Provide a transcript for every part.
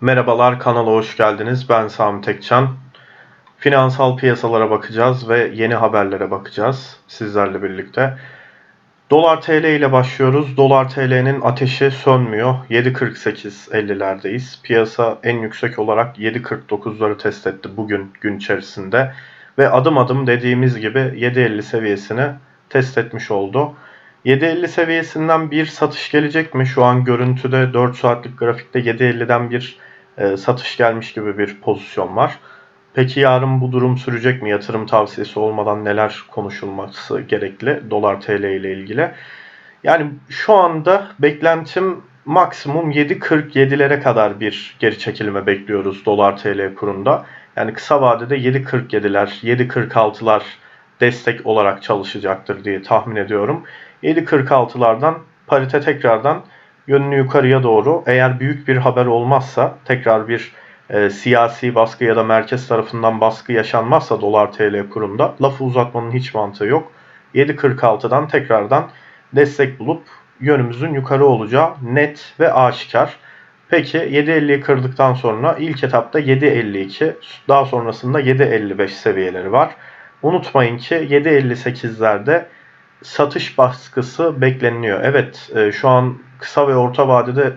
Merhabalar, kanala hoş geldiniz. Ben Sami Tekcan. Finansal piyasalara bakacağız ve yeni haberlere bakacağız sizlerle birlikte. Dolar TL ile başlıyoruz. Dolar TL'nin ateşi sönmüyor. 7.48.50'lerdeyiz. Piyasa en yüksek olarak 7.49'ları test etti bugün gün içerisinde. Ve adım adım dediğimiz gibi 7.50 seviyesini test etmiş oldu. 7.50 seviyesinden bir satış gelecek mi? Şu an görüntüde 4 saatlik grafikte 7.50'den bir e, satış gelmiş gibi bir pozisyon var. Peki yarın bu durum sürecek mi? Yatırım tavsiyesi olmadan neler konuşulması gerekli dolar TL ile ilgili? Yani şu anda beklentim maksimum 7.47'lere kadar bir geri çekilme bekliyoruz dolar TL kurunda. Yani kısa vadede 7.47'ler, 7.46'lar destek olarak çalışacaktır diye tahmin ediyorum. 7.46'lardan parite tekrardan yönünü yukarıya doğru eğer büyük bir haber olmazsa tekrar bir e, siyasi baskı ya da merkez tarafından baskı yaşanmazsa dolar TL kurunda lafı uzatmanın hiç mantığı yok. 7.46'dan tekrardan destek bulup yönümüzün yukarı olacağı net ve aşikar. Peki 7.50'yi kırdıktan sonra ilk etapta 7.52 daha sonrasında 7.55 seviyeleri var. Unutmayın ki 7.58'lerde satış baskısı bekleniyor. Evet e, şu an kısa ve orta vadede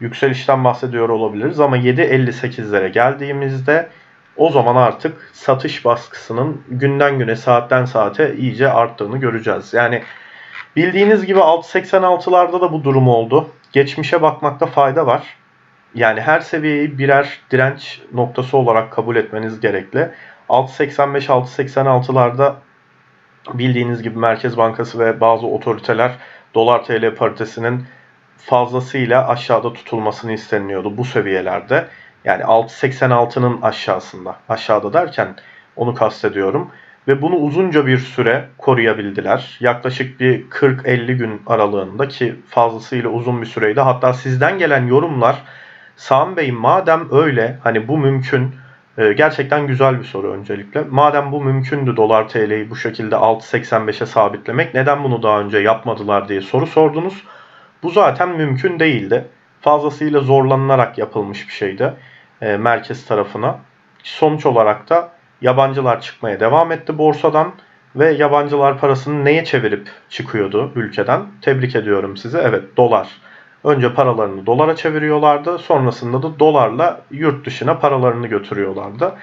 yükselişten bahsediyor olabiliriz ama 7.58'lere geldiğimizde o zaman artık satış baskısının günden güne saatten saate iyice arttığını göreceğiz. Yani bildiğiniz gibi 6.86'larda da bu durum oldu. Geçmişe bakmakta fayda var. Yani her seviyeyi birer direnç noktası olarak kabul etmeniz gerekli. 6.85-6.86'larda bildiğiniz gibi Merkez Bankası ve bazı otoriteler dolar TL paritesinin fazlasıyla aşağıda tutulmasını isteniyordu bu seviyelerde. Yani 6.86'nın aşağısında. Aşağıda derken onu kastediyorum. Ve bunu uzunca bir süre koruyabildiler. Yaklaşık bir 40-50 gün aralığında ki fazlasıyla uzun bir süreydi. Hatta sizden gelen yorumlar Sami Bey madem öyle hani bu mümkün e, gerçekten güzel bir soru öncelikle. Madem bu mümkündü dolar TL'yi bu şekilde 6.85'e sabitlemek neden bunu daha önce yapmadılar diye soru sordunuz. Bu zaten mümkün değildi. Fazlasıyla zorlanılarak yapılmış bir şeydi e, merkez tarafına. Sonuç olarak da yabancılar çıkmaya devam etti borsadan ve yabancılar parasını neye çevirip çıkıyordu ülkeden? Tebrik ediyorum size. Evet dolar. Önce paralarını dolara çeviriyorlardı. Sonrasında da dolarla yurt dışına paralarını götürüyorlardı.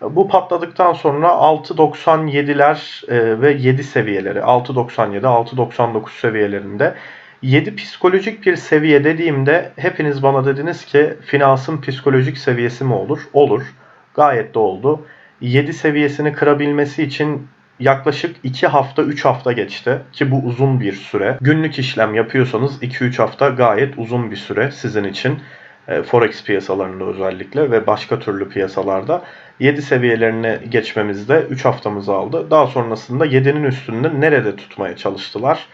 Bu patladıktan sonra 6.97'ler e, ve 7 seviyeleri 6.97 6.99 seviyelerinde 7 psikolojik bir seviye dediğimde hepiniz bana dediniz ki finansın psikolojik seviyesi mi olur? Olur. Gayet de oldu. 7 seviyesini kırabilmesi için yaklaşık 2 hafta 3 hafta geçti ki bu uzun bir süre. Günlük işlem yapıyorsanız 2-3 hafta gayet uzun bir süre sizin için. E, Forex piyasalarında özellikle ve başka türlü piyasalarda 7 seviyelerine geçmemizde 3 haftamızı aldı. Daha sonrasında 7'nin üstünde nerede tutmaya çalıştılar?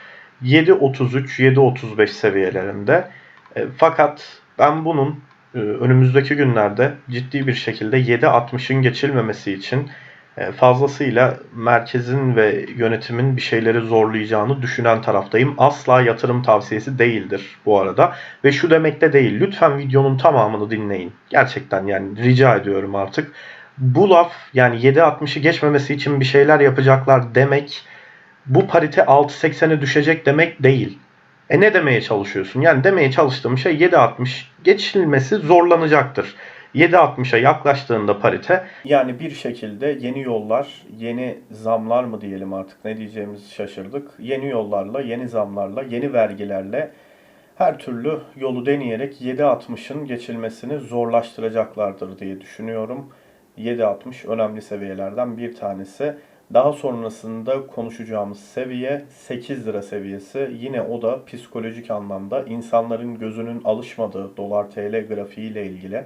7.33-7.35 seviyelerinde. E, fakat ben bunun e, önümüzdeki günlerde ciddi bir şekilde 7.60'ın geçilmemesi için e, fazlasıyla merkezin ve yönetimin bir şeyleri zorlayacağını düşünen taraftayım. Asla yatırım tavsiyesi değildir bu arada. Ve şu demek de değil. Lütfen videonun tamamını dinleyin. Gerçekten yani rica ediyorum artık. Bu laf yani 7.60'ı geçmemesi için bir şeyler yapacaklar demek bu parite 6.80'e düşecek demek değil. E ne demeye çalışıyorsun? Yani demeye çalıştığım şey 7.60 geçilmesi zorlanacaktır. 7.60'a yaklaştığında parite yani bir şekilde yeni yollar, yeni zamlar mı diyelim artık ne diyeceğimizi şaşırdık. Yeni yollarla, yeni zamlarla, yeni vergilerle her türlü yolu deneyerek 7.60'ın geçilmesini zorlaştıracaklardır diye düşünüyorum. 7.60 önemli seviyelerden bir tanesi. Daha sonrasında konuşacağımız seviye 8 lira seviyesi. Yine o da psikolojik anlamda insanların gözünün alışmadığı dolar TL grafiği ile ilgili.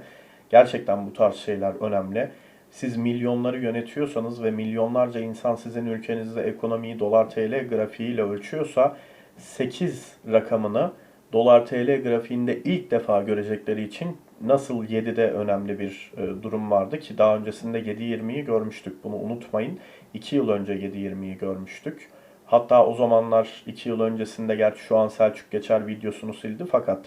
Gerçekten bu tarz şeyler önemli. Siz milyonları yönetiyorsanız ve milyonlarca insan sizin ülkenizde ekonomiyi dolar TL grafiğiyle ölçüyorsa 8 rakamını dolar TL grafiğinde ilk defa görecekleri için nasıl 7'de önemli bir e, durum vardı ki daha öncesinde 7.20'yi görmüştük. Bunu unutmayın. 2 yıl önce 7.20'yi görmüştük. Hatta o zamanlar 2 yıl öncesinde gerçi şu an Selçuk Geçer videosunu sildi fakat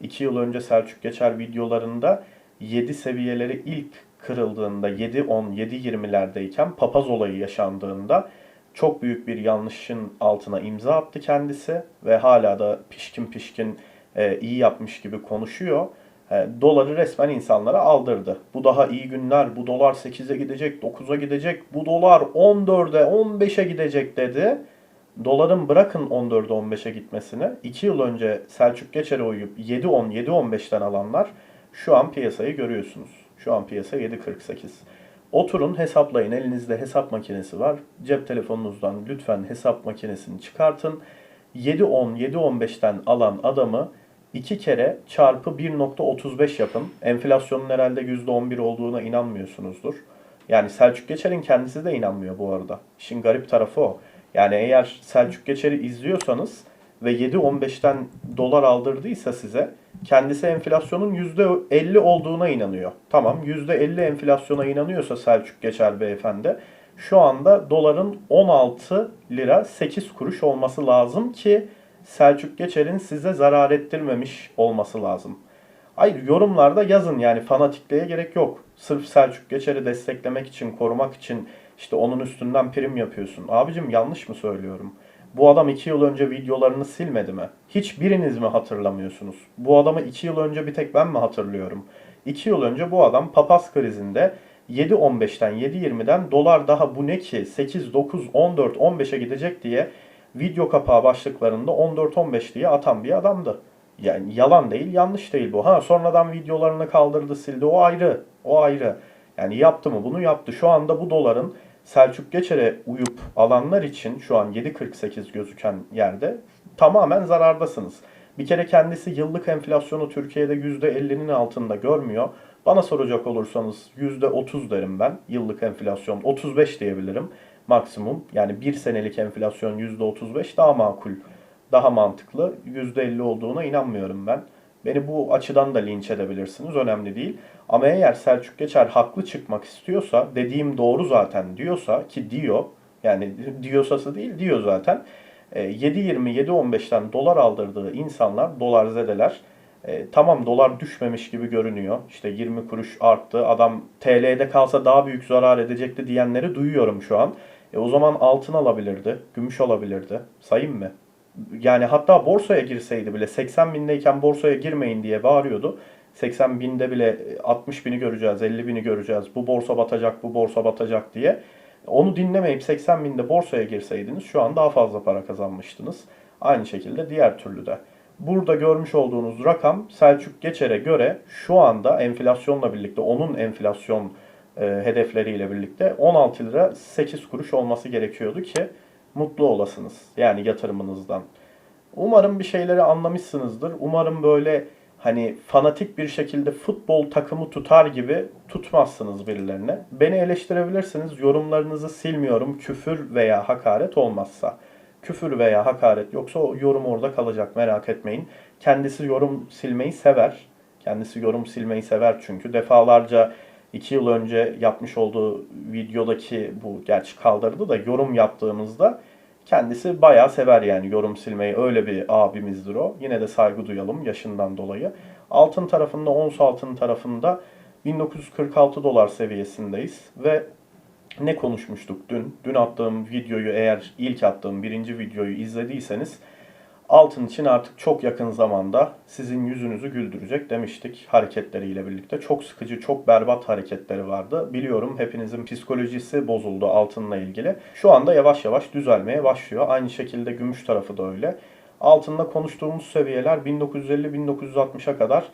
2 yıl önce Selçuk Geçer videolarında 7 seviyeleri ilk kırıldığında 7-10, 7-20'lerdeyken papaz olayı yaşandığında çok büyük bir yanlışın altına imza attı kendisi ve hala da pişkin pişkin e, iyi yapmış gibi konuşuyor. Doları resmen insanlara aldırdı. Bu daha iyi günler, bu dolar 8'e gidecek, 9'a gidecek, bu dolar 14'e, 15'e gidecek dedi. Doların bırakın 14'e, 15'e gitmesini 2 yıl önce Selçuk Geçer'e uyup 7-10, 7-15'ten alanlar şu an piyasayı görüyorsunuz. Şu an piyasa 7.48. Oturun hesaplayın. Elinizde hesap makinesi var. Cep telefonunuzdan lütfen hesap makinesini çıkartın. 7.10, 7.15'ten alan adamı 2 kere çarpı 1.35 yapın. Enflasyonun herhalde %11 olduğuna inanmıyorsunuzdur. Yani Selçuk Geçer'in kendisi de inanmıyor bu arada. İşin garip tarafı o. Yani eğer Selçuk Geçer'i izliyorsanız ve 7.15'ten dolar aldırdıysa size kendisi enflasyonun %50 olduğuna inanıyor. Tamam %50 enflasyona inanıyorsa Selçuk Geçer beyefendi şu anda doların 16 lira 8 kuruş olması lazım ki Selçuk Geçer'in size zarar ettirmemiş olması lazım. Hayır yorumlarda yazın yani fanatikliğe gerek yok. Sırf Selçuk Geçer'i desteklemek için, korumak için işte onun üstünden prim yapıyorsun. Abicim yanlış mı söylüyorum? Bu adam 2 yıl önce videolarını silmedi mi? Hiçbiriniz mi hatırlamıyorsunuz? Bu adamı 2 yıl önce bir tek ben mi hatırlıyorum? 2 yıl önce bu adam papaz krizinde 7.15'ten 7.20'den dolar daha bu ne ki 8, 9, 14, 15'e gidecek diye video kapağı başlıklarında 14-15 diye atan bir adamdı. Yani yalan değil, yanlış değil bu. Ha sonradan videolarını kaldırdı, sildi. O ayrı. O ayrı. Yani yaptı mı bunu yaptı. Şu anda bu doların Selçuk Geçer'e uyup alanlar için şu an 7.48 gözüken yerde tamamen zarardasınız. Bir kere kendisi yıllık enflasyonu Türkiye'de %50'nin altında görmüyor. Bana soracak olursanız %30 derim ben yıllık enflasyon. 35 diyebilirim maksimum. Yani bir senelik enflasyon %35 daha makul, daha mantıklı. %50 olduğuna inanmıyorum ben. Beni bu açıdan da linç edebilirsiniz. Önemli değil. Ama eğer Selçuk Geçer haklı çıkmak istiyorsa, dediğim doğru zaten diyorsa ki diyor, yani diyosası değil diyor zaten. 7.20, e, 7.15'ten dolar aldırdığı insanlar, dolar zedeler, e, tamam dolar düşmemiş gibi görünüyor. İşte 20 kuruş arttı. Adam TL'de kalsa daha büyük zarar edecekti diyenleri duyuyorum şu an. E, o zaman altın alabilirdi, gümüş alabilirdi. Sayayım mı? Yani hatta borsaya girseydi bile 80 bindeyken borsaya girmeyin diye bağırıyordu. 80 binde bile 60 bini göreceğiz, 50 bini göreceğiz. Bu borsa batacak, bu borsa batacak diye. Onu dinlemeyip 80 binde borsaya girseydiniz şu an daha fazla para kazanmıştınız. Aynı şekilde diğer türlü de. Burada görmüş olduğunuz rakam Selçuk Geçer'e göre şu anda enflasyonla birlikte onun enflasyon e, hedefleriyle birlikte 16 lira 8 kuruş olması gerekiyordu ki mutlu olasınız. Yani yatırımınızdan. Umarım bir şeyleri anlamışsınızdır. Umarım böyle hani fanatik bir şekilde futbol takımı tutar gibi tutmazsınız birilerine. Beni eleştirebilirsiniz. Yorumlarınızı silmiyorum. Küfür veya hakaret olmazsa. Küfür veya hakaret yoksa o yorum orada kalacak merak etmeyin. Kendisi yorum silmeyi sever. Kendisi yorum silmeyi sever çünkü. Defalarca 2 yıl önce yapmış olduğu videodaki bu gerçi kaldırdı da yorum yaptığımızda kendisi bayağı sever yani yorum silmeyi. Öyle bir abimizdir o. Yine de saygı duyalım yaşından dolayı. Altın tarafında, ons altın tarafında 1946 dolar seviyesindeyiz ve ne konuşmuştuk dün? Dün attığım videoyu eğer ilk attığım birinci videoyu izlediyseniz altın için artık çok yakın zamanda sizin yüzünüzü güldürecek demiştik hareketleriyle birlikte. Çok sıkıcı, çok berbat hareketleri vardı. Biliyorum hepinizin psikolojisi bozuldu altınla ilgili. Şu anda yavaş yavaş düzelmeye başlıyor. Aynı şekilde gümüş tarafı da öyle. Altında konuştuğumuz seviyeler 1950-1960'a kadar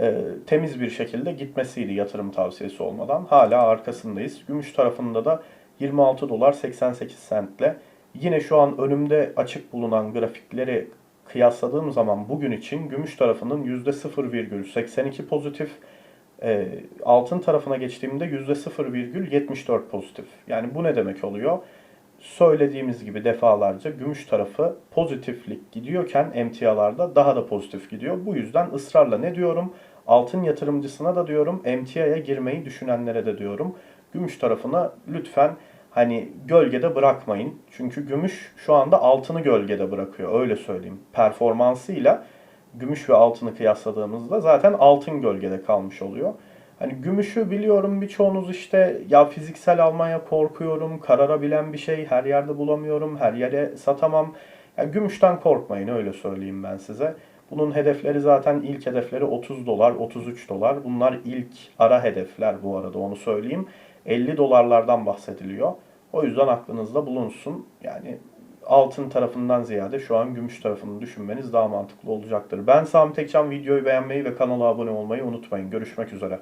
e, temiz bir şekilde gitmesiydi yatırım tavsiyesi olmadan. Hala arkasındayız. Gümüş tarafında da 26 dolar 88 sentle Yine şu an önümde açık bulunan grafikleri kıyasladığım zaman bugün için gümüş tarafının %0,82 pozitif, e, altın tarafına geçtiğimde %0,74 pozitif. Yani bu ne demek oluyor? Söylediğimiz gibi defalarca gümüş tarafı pozitiflik gidiyorken emtialarda daha da pozitif gidiyor. Bu yüzden ısrarla ne diyorum? Altın yatırımcısına da diyorum, emtiaya girmeyi düşünenlere de diyorum. Gümüş tarafına lütfen hani gölgede bırakmayın. Çünkü gümüş şu anda altını gölgede bırakıyor öyle söyleyeyim. Performansıyla gümüş ve altını kıyasladığımızda zaten altın gölgede kalmış oluyor. Hani gümüşü biliyorum birçoğunuz işte ya fiziksel almaya korkuyorum, kararabilen bir şey her yerde bulamıyorum, her yere satamam. Ya gümüşten korkmayın öyle söyleyeyim ben size. Bunun hedefleri zaten ilk hedefleri 30 dolar, 33 dolar. Bunlar ilk ara hedefler bu arada onu söyleyeyim. 50 dolarlardan bahsediliyor. O yüzden aklınızda bulunsun. Yani altın tarafından ziyade şu an gümüş tarafını düşünmeniz daha mantıklı olacaktır. Ben Sami Tekcan videoyu beğenmeyi ve kanala abone olmayı unutmayın. Görüşmek üzere.